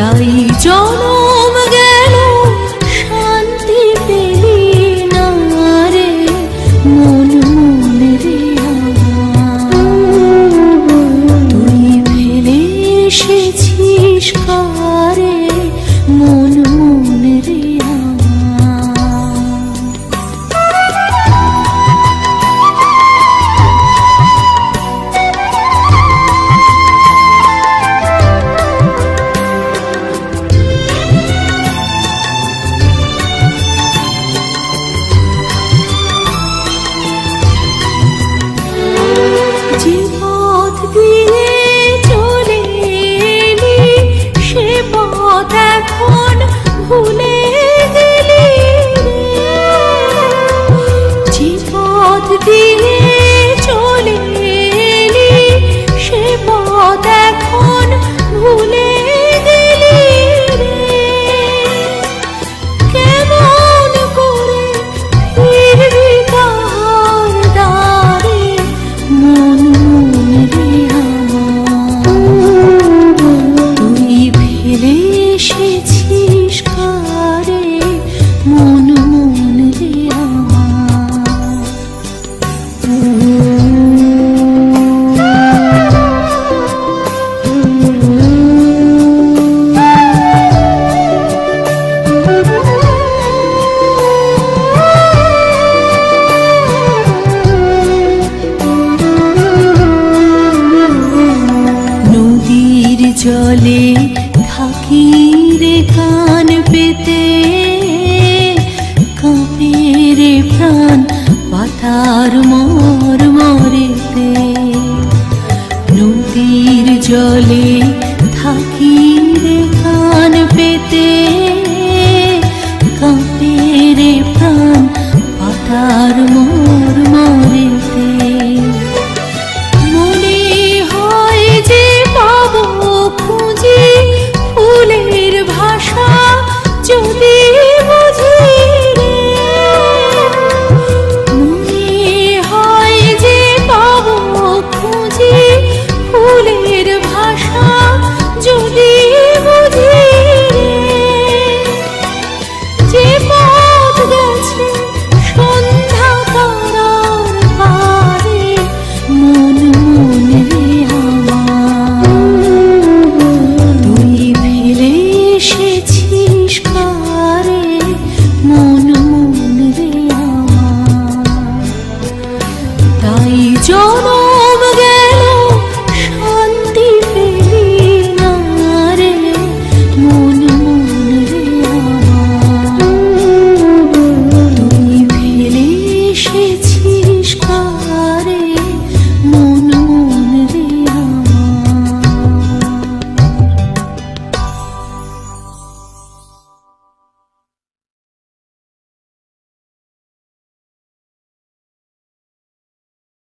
到一周末。এসেছিস কারে মন মন রে চলে পেতে কাঁপে প্রাণ পাতার মা